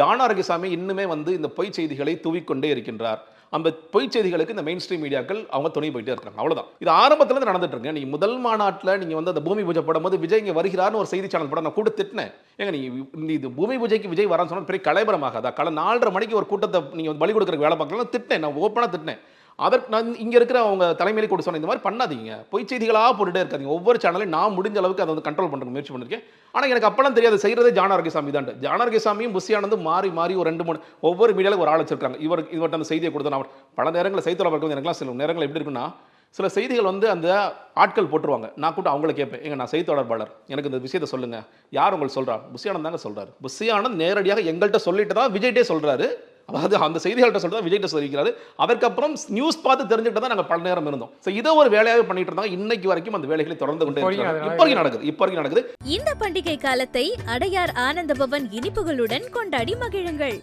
John இன்னுமே வந்து இந்த பொய் செய்திகளை தூவிக்கொண்டே இருக்கின்றார். அந்த பொய் செய்திகளுக்கு இந்த மெயின் ஸ்ட்ரீம் மீடியாக்கள் அவங்க துணை போயிட்டே இருக்காங்க. அவ்வளோதான் இது ஆரம்பத்துல இருந்து நடந்துட்டு இருக்கு நீங்க முதல் மாநாட்டில் நீங்க வந்து அந்த பூமி பூஜை போடும்போது விஜய் இங்கே வருகிறார்னு ஒரு செய்தி சேனல் படம் நான் கூட திட்டினேன். ஏங்க நீ இது பூமி பூஜைக்கு விஜய் வரான்னு சொன்னால் பெரிய கலைபரமாகாதா? காலை நாலரை மணிக்கு ஒரு கூட்டத்தை நீங்க பலி கொடுக்குற வேலை பார்க்கலாம் திட்டினேன். நான் ஓப்பனாக திட்டினேன். அதற்கு நான் இங்கே இருக்கிற அவங்க தலைமையிலே கூட சொன்ன இந்த மாதிரி பண்ணாதீங்க. பொய் செய்திகளாக போட்டுகிட்டே இருக்காதிங்க. ஒவ்வொரு சேனலையும் நான் முடிஞ்ச அளவுக்கு அதை வந்து கண்ட்ரோல் பண்ற முயற்சி பண்ணிருக்கேன். ஆனால் எனக்கு அப்பெல்லாம் தெரியாது செய்கிறதே ஜான தான் ஜான ஆரோக்கியசாமியும் புஷியானந்தும் மாறி மாறி ஒரு ரெண்டு மூணு ஒவ்வொரு மீடியாவில் ஒரு ஆள் வச்சிருக்காங்க. இவர் இவர்கிட்ட அந்த செய்தியை கொடுத்தா அவர் பல நேரங்களில் செய்தி இருக்கும் எனக்குலாம் சில நேரங்கள் எப்படி இருக்குன்னா சில செய்திகள் வந்து அந்த ஆட்கள் போட்டுருவாங்க. நான் கூட அவங்கள கேட்பேன். எங்க நான் செய்தி தொடர்பாளர். எனக்கு இந்த விஷயத்தை சொல்லுங்கள் யார் உங்களுக்கு சொல்றா? புஷியானந்த் தாங்க சொல்றாரு. புஷியானந்த் நேரடியாக எங்கள்கிட்ட சொல்லிட்டு தான் விஜய்டே சொல்கிறாரு அதாவது அந்த செய்திகள்கிட்ட சொல்லிட்டு தான் விஜய்கிட்ட சொல்லிக்கிறாரு அதற்கப்புறம் நியூஸ் பார்த்து தெரிஞ்சுட்டு தான் நாங்கள் பல நேரம் இருந்தோம். ஸோ இதை ஒரு வேலையாகவே பண்ணிட்டு இருந்தாங்க. இன்னைக்கு வரைக்கும் அந்த வேலைகளை தொடர்ந்து கொண்டே இப்போ நடக்குது இப்போ வரைக்கும் நடக்குது. இந்த பண்டிகை காலத்தை அடையார் ஆனந்த பவன் இனிப்புகளுடன் கொண்டாடி மகிழுங்கள்.